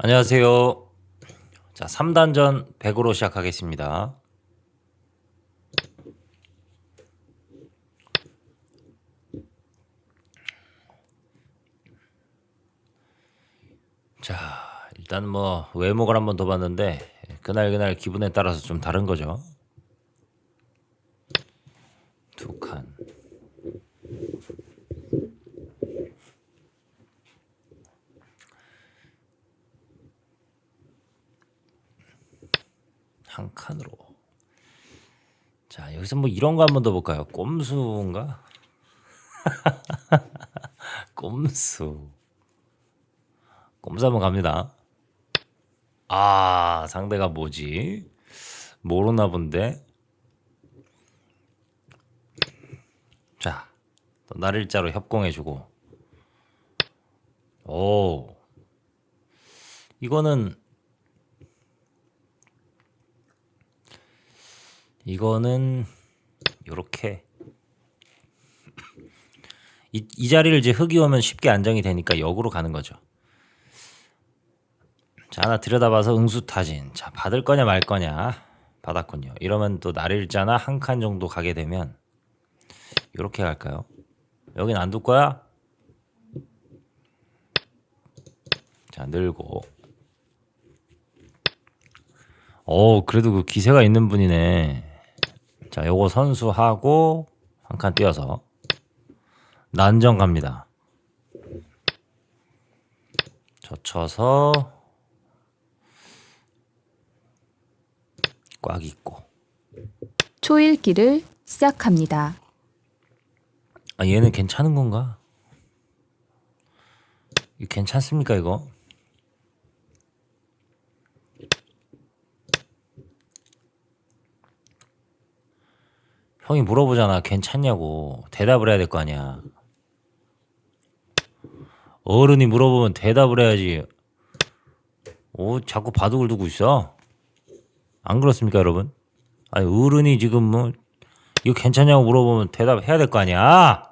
안녕하세요. 자, 3단전 100으로 시작하겠습니다. 자, 일단 뭐 외목을 한번 더 봤는데 그날 그날 기분에 따라서 좀 다른 거죠. 두 칸. 한 칸으로. 자, 여기서 뭐 이런 거 한 번 더 볼까요? 꼼수인가? 꼼수. 꼼수 한번 갑니다. 아, 상대가 뭐지? 모르나 본데. 자, 또 날일자로 협공해주고. 오, 이거는 이거는 요렇게 이, 이 자리를 이제 흙이 오면 쉽게 안정이 되니까 역으로 가는 거죠. 자 하나 들여다봐서 응수타진. 자 받을 거냐 말 거냐 받았군요. 이러면 또 날일자나 한 칸 정도 가게 되면 요렇게 갈까요? 여긴 안 둘 거야? 자 늘고. 어 그래도 그 기세가 있는 분이네. 자, 요거 선수하고 한 칸 띄어서 난정 갑니다. 젖혀서 꽉 있고. 초읽기를 시작합니다. 아, 얘는 괜찮은 건가? 이 괜찮습니까, 이거? 형이 물어보잖아. 괜찮냐고. 대답을 해야 될 거 아니야. 어른이 물어보면 대답을 해야지. 오, 자꾸 바둑을 두고 있어. 안 그렇습니까, 여러분? 아니, 어른이 지금 뭐, 이거 괜찮냐고 물어보면 대답해야 될 거 아니야.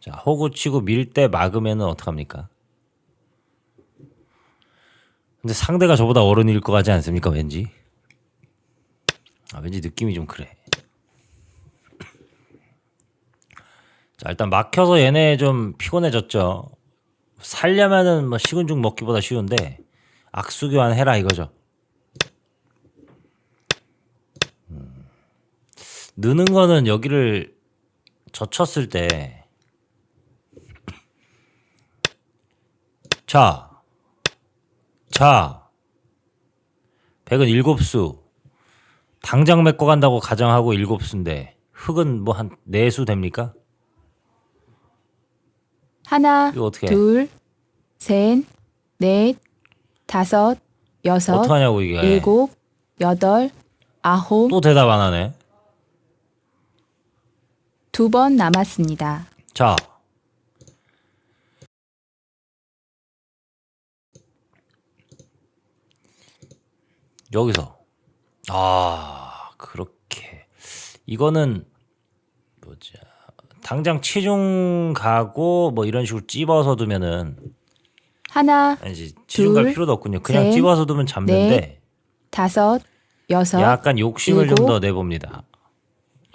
자, 호구 치고 밀 때 막으면은 어떡합니까? 근데 상대가 저보다 어른일 것 같지 않습니까, 왠지? 아, 왠지 느낌이 좀 그래. 자, 일단 막혀서 얘네 좀 피곤해졌죠. 살려면은 뭐 식은 죽 먹기보다 쉬운데 악수 교환 해라 이거죠. 음. 느는 거는 여기를 젖혔을 때 자, 자, 백은 일곱 수, 당장 메꿔 간다고 가정하고 일곱 수인데 흙은 뭐 한 네 수 됩니까? 하나, 이거 어떻게 해? 둘, 셋, 넷, 다섯, 여섯, 어떡하냐고 이게. 일곱, 여덟, 아홉, 또 대답 안 하네. 두 번 남았습니다. 자. 여기서 아 그렇게 이거는 뭐자 당장 치중 가고 뭐 이런 식으로 찝어서 두면은 하나, 아니지 치중 갈 둘, 필요도 없군요. 그냥 셋, 찝어서 두면 잡는데 넷, 다섯, 여섯, 약간 욕심을 좀 일곱. 더 내봅니다.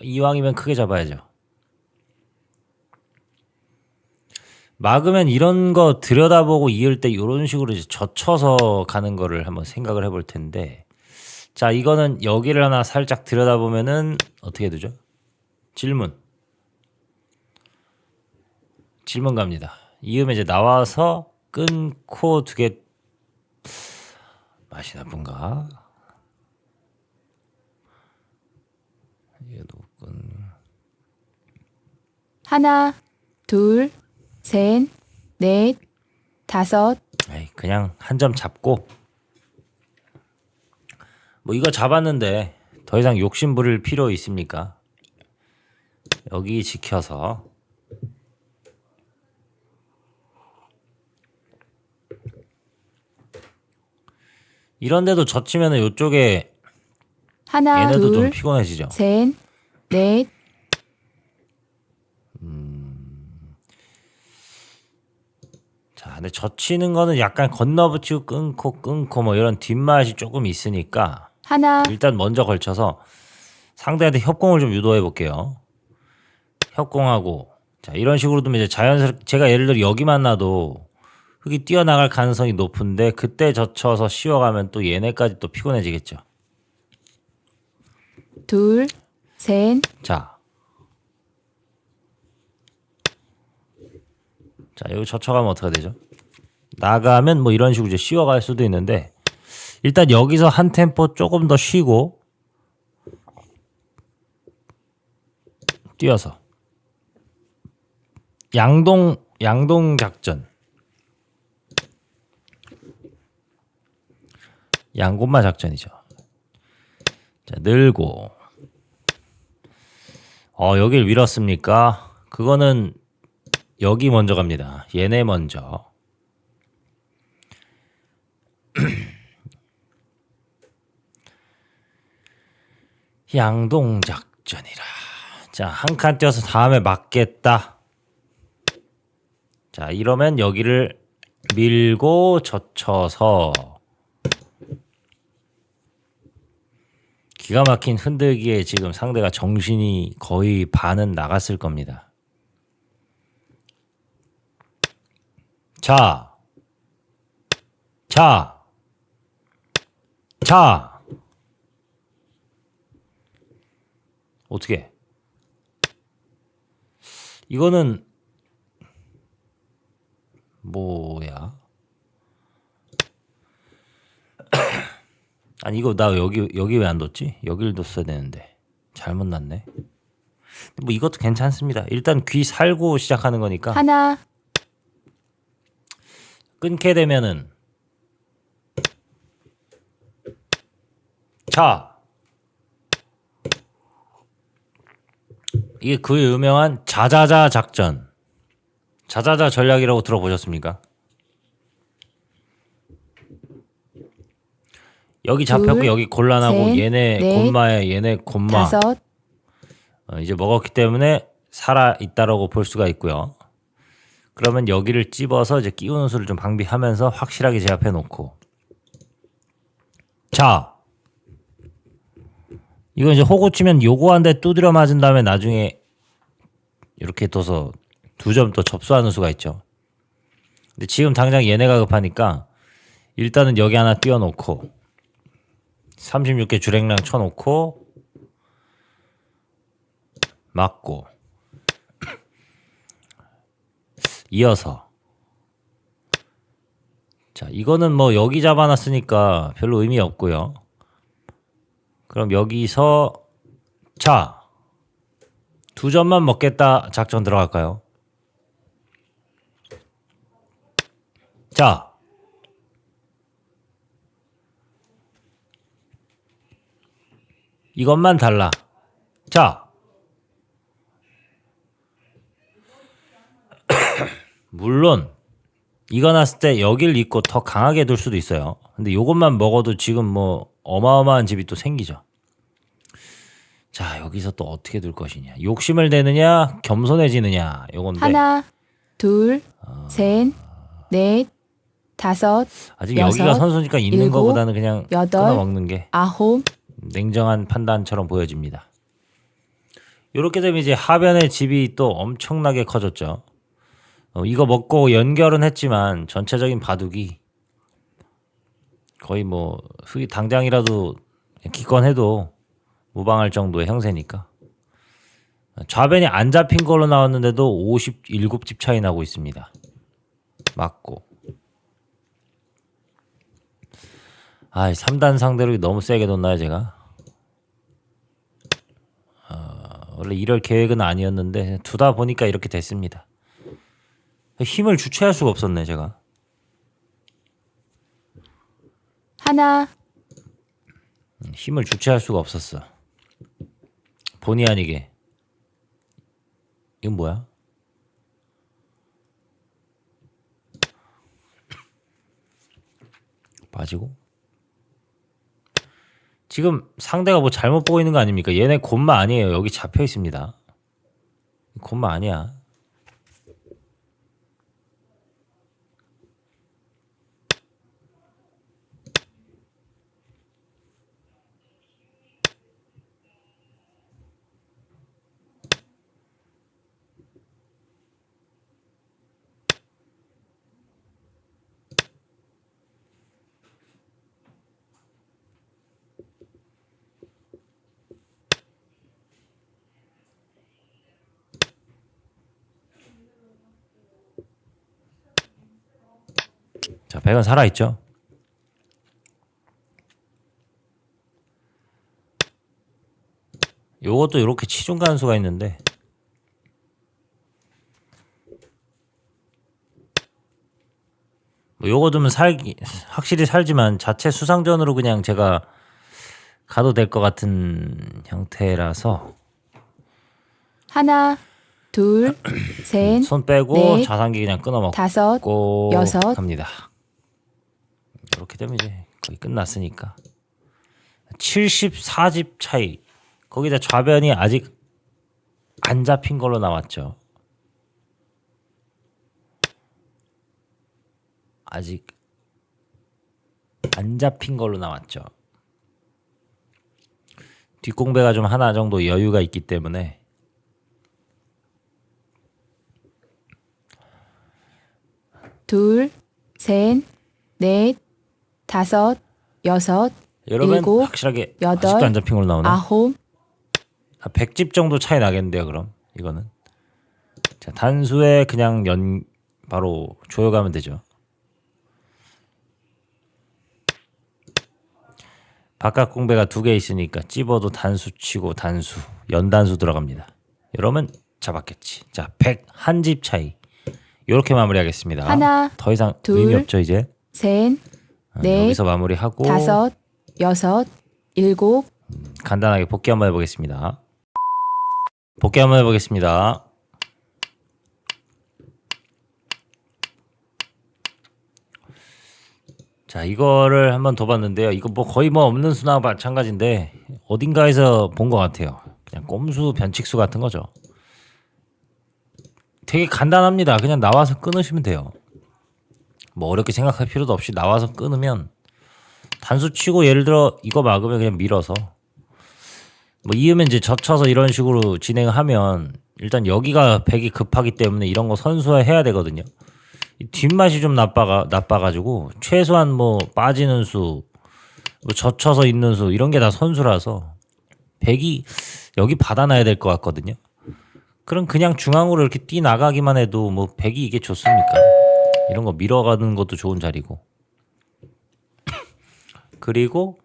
이왕이면 크게 잡아야죠. 막으면 이런 거 들여다보고 이을 때 이런 식으로 이제 젖혀서 가는 거를 한번 생각을 해볼 텐데 자 이거는 여기를 하나 살짝 들여다보면은 어떻게 되죠? 질문 질문 갑니다. 이으면 이제 나와서 끊고 두 개 맛이 나쁜가? 얘도 끈 하나, 둘, 셋, 넷, 다섯, 에이, 그냥 한 점 잡고 뭐 이거 잡았는데 더 이상 욕심 부릴 필요 있습니까? 여기 지켜서 이런데도 젖히면 은 요쪽에 하나, 얘네도 좀 둘, 피곤해지죠. 셋, 넷, 근데 젖히는 거는 약간 건너붙이고 끊고 끊고 뭐 이런 뒷맛이 조금 있으니까 하나, 일단 먼저 걸쳐서 상대한테 협공을 좀 유도해 볼게요. 협공하고 자 이런 식으로 두면 이제 자연스럽게 제가 예를 들어 여기만 놔도 흙이 뛰어나갈 가능성이 높은데 그때 젖혀서 씌워가면 또 얘네까지 또 피곤해지겠죠. 둘, 셋, 자. 자, 여기 젖혀가면 어떻게 되죠? 나가면 뭐 이런 식으로 이제 쉬어갈 수도 있는데 일단 여기서 한 템포 조금 더 쉬고 뛰어서 양동 양동 작전 양곤마 작전이죠. 자, 늘고 어, 여길 밀었습니까? 그거는 여기 먼저 갑니다. 얘네 먼저. 양동 작전이라. 자, 한 칸 띄어서 다음에 맞겠다. 자, 이러면 여기를 밀고 젖혀서 기가 막힌 흔들기에 지금 상대가 정신이 거의 반은 나갔을 겁니다. 자, 자, 자, 어떻게? 이거는 뭐야? 아니 이거 나 여기 여기 왜 안 뒀지? 여기를 뒀어야 되는데 잘못 놨네. 뭐 이것도 괜찮습니다. 일단 귀 살고 시작하는 거니까 하나, 끊게 되면은 자 이게 그 유명한 자자자 작전 자자자 전략이라고 들어보셨습니까? 여기 잡혔고 둘, 여기 곤란하고 셋, 얘네 넷, 곤마에 얘네 곤마 다섯, 어, 이제 먹었기 때문에 살아 있다라고 볼 수가 있고요. 그러면 여기를 찝어서 이제 끼우는 수를 좀 방비하면서 확실하게 제압해 놓고 자 이거 이제 호구 치면 요거 한 대 두드려 맞은 다음에 나중에 이렇게 둬서 두점또 접수하는 수가 있죠. 근데 지금 당장 얘네가 급하니까 일단은 여기 하나 띄워놓고 36개 주랭랑 쳐놓고 맞고 이어서 자 이거는 뭐 여기 잡아놨으니까 별로 의미 없고요. 그럼 여기서 자 두 점만 먹겠다 작전 들어갈까요? 자 이것만 달라. 자 물론 이거 났을 때 여길 잇고 더 강하게 둘 수도 있어요. 근데 요것만 먹어도 지금 뭐 어마어마한 집이 또 생기죠. 자 여기서 또 어떻게 둘 것이냐. 욕심을 내느냐 겸손해지느냐 요건데 하나, 둘, 셋, 넷, 다섯, 아직 여섯, 여기가 선수니까 있는 일곱, 거보다는 그냥 여덟, 끊어 먹는 게 아홉, 냉정한 판단처럼 보여집니다. 이렇게 되면 이제 하변의 집이 또 엄청나게 커졌죠. 어, 이거 먹고 연결은 했지만 전체적인 바둑이 거의 뭐 흙이 당장이라도 기권해도 무방할 정도의 형세니까 좌변이 안 잡힌 걸로 나왔는데도 57집 차이 나고 있습니다. 맞고 아, 3단 상대로 너무 세게 뒀나요, 제가? 어, 원래 이럴 계획은 아니었는데 두다 보니까 이렇게 됐습니다. 힘을 주체할 수가 없었네, 제가. 하나, 힘을 주체할 수가 없었어. 본의 아니게. 이건 뭐야? 빠지고. 지금 상대가 뭐 잘못 보고 있는 거 아닙니까? 얘네 곤마 아니에요. 여기 잡혀 있습니다. 곤마 아니야. 백은 살아있죠. 요것도 이렇게 치중 가는 수가 있는데 뭐 요거 두면 살기 확실히 살지만 자체 수상전으로 그냥 제가 가도 될 것 같은 형태라서 하나, 둘, 셋, 손 빼고 넷, 자산기 그냥 끊어먹고 다섯, 여섯. 합니다. 이렇게 되면 이제 거의 끝났으니까 74집 차이 거기다 좌변이 아직 안 잡힌 걸로 나왔죠. 아직 안 잡힌 걸로 나왔죠. 뒷공배가 좀 하나 정도 여유가 있기 때문에 둘, 셋, 넷, 다섯, 여섯, 여러분 일곱, 확실하게 여덟, 아직도 안 잡힌 걸로 나오네. 아홉, 한 100집 정도 차이 나겠는데요, 그럼 이거는. 자, 단수에 그냥 연 바로 조여가면 되죠. 바깥 공배가 두 개 있으니까 찝어도 단수 치고 단수, 연단수 들어갑니다. 이러면 잡았겠지. 자, 101집 차이. 이렇게 마무리하겠습니다. 하나, 더 이상 둘, 의미 없죠, 이제. 셋, 아, 넷, 여기서 마무리하고 다섯, 여섯, 일곱, 간단하게 복귀 한번 해보겠습니다. 복귀 한번 해보겠습니다. 자, 이거를 한번 더 봤는데요. 이거 뭐 거의 뭐 없는 수나 마찬가지인데 어딘가에서 본 것 같아요. 그냥 꼼수 변칙수 같은 거죠. 되게 간단합니다. 그냥 나와서 끊으시면 돼요. 뭐 어렵게 생각할 필요도 없이 나와서 끊으면 단수 치고 예를 들어 이거 막으면 그냥 밀어서 뭐 이으면 이제 젖혀서 이런 식으로 진행을 하면 일단 여기가 백이 급하기 때문에 이런 거 선수해야 되거든요. 이 뒷맛이 좀 나빠가 나빠가지고 최소한 뭐 빠지는 수, 뭐 젖혀서 있는 수 이런 게 다 선수라서 백이 여기 받아놔야 될 것 같거든요. 그럼 그냥 중앙으로 이렇게 뛰 나가기만 해도 뭐 백이 이게 좋습니까? 이런 거 밀어가는 것도 좋은 자리고. 그리고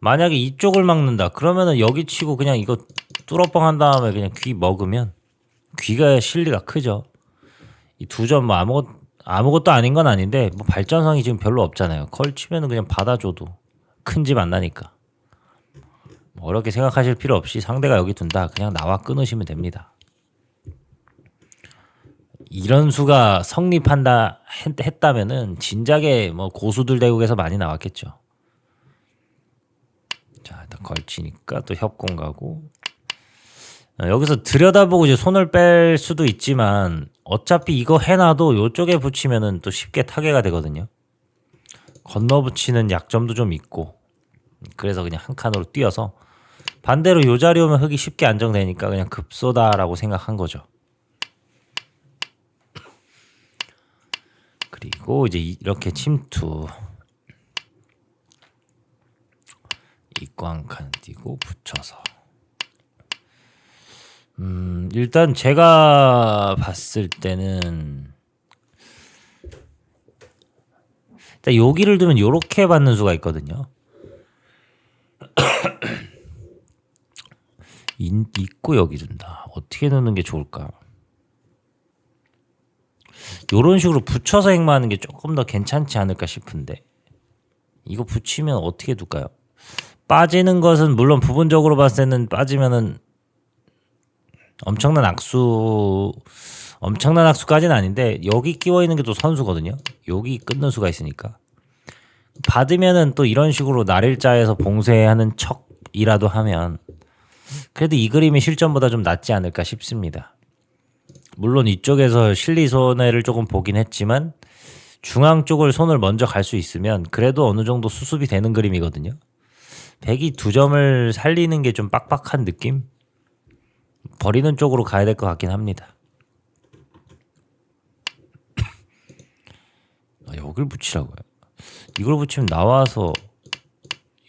만약에 이쪽을 막는다. 그러면은 여기 치고 그냥 이거 뚫어뻥 한 다음에 그냥 귀 먹으면 귀가 실리가 크죠. 이 두 점 뭐 아무것 아무것도 아닌 건 아닌데 뭐 발전성이 지금 별로 없잖아요. 컬 치면은 그냥 받아줘도 큰 집 안 나니까. 뭐 어렵게 생각하실 필요 없이 상대가 여기 둔다. 그냥 나와 끊으시면 됩니다 이런 수가 성립한다 했, 했다면은 진작에 뭐 고수들 대국에서 많이 나왔겠죠 자, 일단 걸치니까 또 협공 가고. 어, 여기서 들여다보고 이제 손을 뺄 수도 있지만 어차피 이거 해놔도 요쪽에 붙이면은 또 쉽게 타개가 되거든요. 건너 붙이는 약점도 좀 있고. 그래서 그냥 한 칸으로 뛰어서 반대로 요 자리 오면 흙이 쉽게 안정되니까 그냥 급소다라고 생각한 거죠. 그리고 이제 이렇게 침투. 입구 한칸 띄고 붙여서. 음 일단 제가 봤을 때는 일단 여기를 두면 요렇게 받는 수가 있거든요. 인, 입구 여기 둔다. 어떻게 놓는 게 좋을까 요런 식으로 붙여서 행마하는 게 조금 더 괜찮지 않을까 싶은데 이거 붙이면 어떻게 둘까요? 빠지는 것은 물론 부분적으로 봤을 때는 빠지면은 엄청난 악수 엄청난 악수까지는 아닌데 여기 끼워 있는 게 또 선수거든요. 여기 끊는 수가 있으니까 받으면은 또 이런 식으로 날일자에서 봉쇄하는 척이라도 하면 그래도 이 그림이 실전보다 좀 낫지 않을까 싶습니다. 물론 이쪽에서 실리 손해를 조금 보긴 했지만 중앙 쪽을 손을 먼저 갈 수 있으면 그래도 어느 정도 수습이 되는 그림이거든요. 백이 두 점을 살리는 게 좀 빡빡한 느낌? 버리는 쪽으로 가야 될 것 같긴 합니다. 아, 여길 붙이라고요. 이걸 붙이면 나와서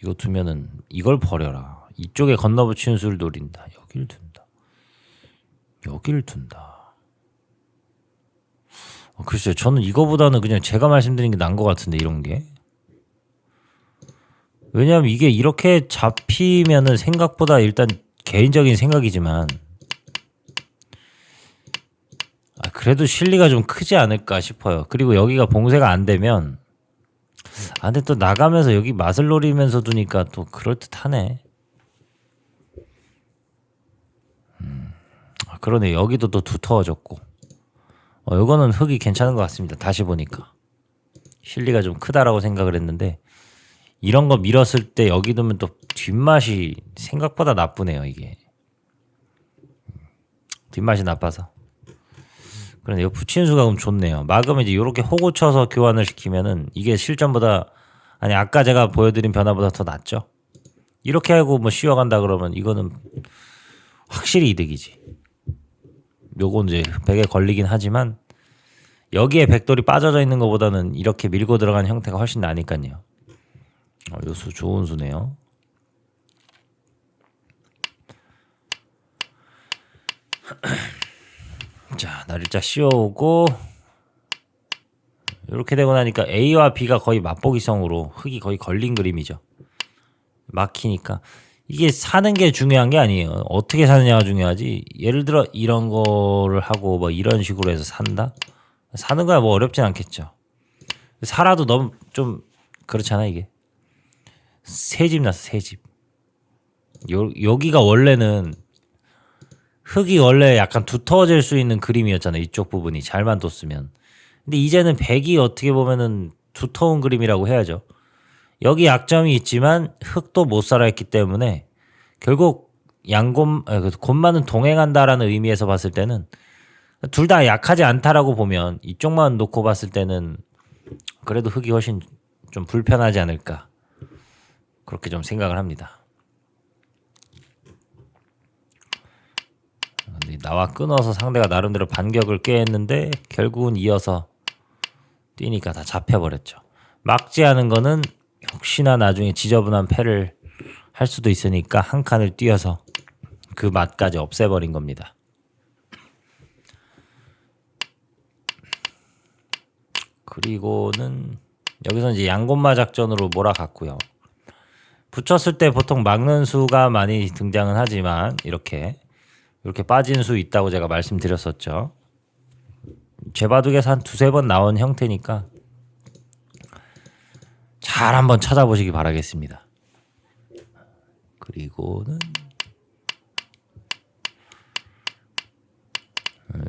이거 두면은 이걸 버려라. 이쪽에 건너 붙이는 수를 노린다. 여길 둔다. 여길 둔다. 어, 글쎄요. 저는 이거보다는 그냥 제가 말씀드린 게 나은 것 같은데 이런 게. 왜냐하면 이게 이렇게 잡히면은 생각보다 일단 개인적인 생각이지만 아, 그래도 실리가 좀 크지 않을까 싶어요. 그리고 여기가 봉쇄가 안 되면 아 근데 또 나가면서 여기 맛을 노리면서 두니까 또 그럴 듯하네. 음, 아, 그러네 여기도 또 두터워졌고 어, 요거는 흙이 괜찮은 것 같습니다. 다시 보니까. 실리가 좀 크다라고 생각을 했는데 이런 거 밀었을 때 여기 두면 또 뒷맛이 생각보다 나쁘네요 이게. 뒷맛이 나빠서. 그런데 이거 붙이는 수가 그럼 좋네요. 막으면 이제 이렇게 호구 쳐서 교환을 시키면은 이게 실전보다 아니 아까 제가 보여드린 변화보다 더 낫죠? 이렇게 하고 뭐 쉬어간다 그러면 이거는 확실히 이득이지 요건 이제 벽에 걸리긴 하지만 여기에 백돌이 빠져져 있는 것보다는 이렇게 밀고 들어간 형태가 훨씬 나니까요 어, 요수 좋은 수네요. 자, 날일자 씌워오고 이렇게 되고 나니까 A와 B가 거의 맛보기성으로 흙이 거의 걸린 그림이죠. 막히니까 이게 사는 게 중요한 게 아니에요. 어떻게 사느냐가 중요하지. 예를 들어 이런 거를 하고 뭐 이런 식으로 해서 산다. 사는 거야 뭐 어렵진 않겠죠. 살아도 너무 좀 그렇잖아 이게. 새 집 났어 새 집. 요 여기가 원래는 흙이 원래 약간 두터워질 수 있는 그림이었잖아 이쪽 부분이 잘만 뒀으면. 근데 이제는 백이 어떻게 보면은 두터운 그림이라고 해야죠. 여기 약점이 있지만 흙도 못 살아있기 때문에 결국 양곰 아, 그 곰마는 동행한다라는 의미에서 봤을 때는 둘 다 약하지 않다라고 보면 이쪽만 놓고 봤을 때는 그래도 흙이 훨씬 좀 불편하지 않을까. 그렇게 좀 생각을 합니다. 나와 끊어서 상대가 나름대로 반격을 꾀했는데 결국은 이어서 뛰니까 다 잡혀버렸죠. 막지 않은 거는 혹시나 나중에 지저분한 패를 할 수도 있으니까 한 칸을 뛰어서 그 맛까지 없애버린 겁니다. 그리고는 여기서 이제 양곤마 작전으로 몰아갔고요. 붙였을 때 보통 막는 수가 많이 등장은 하지만 이렇게 이렇게 빠진 수 있다고 제가 말씀드렸었죠. 제 바둑에서 한 두세 번 나온 형태니까 잘 한번 찾아보시기 바라겠습니다. 그리고는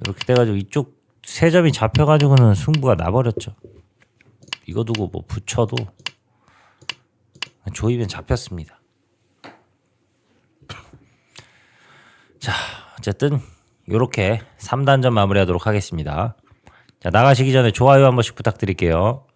이렇게 돼가지고 이쪽 세 점이 잡혀가지고는 승부가 나버렸죠. 이거 두고 뭐 붙여도 조이면 잡혔습니다. 자, 어쨌든 이렇게 3단전 마무리하도록 하겠습니다. 자, 나가시기 전에 좋아요 한 번씩 부탁드릴게요.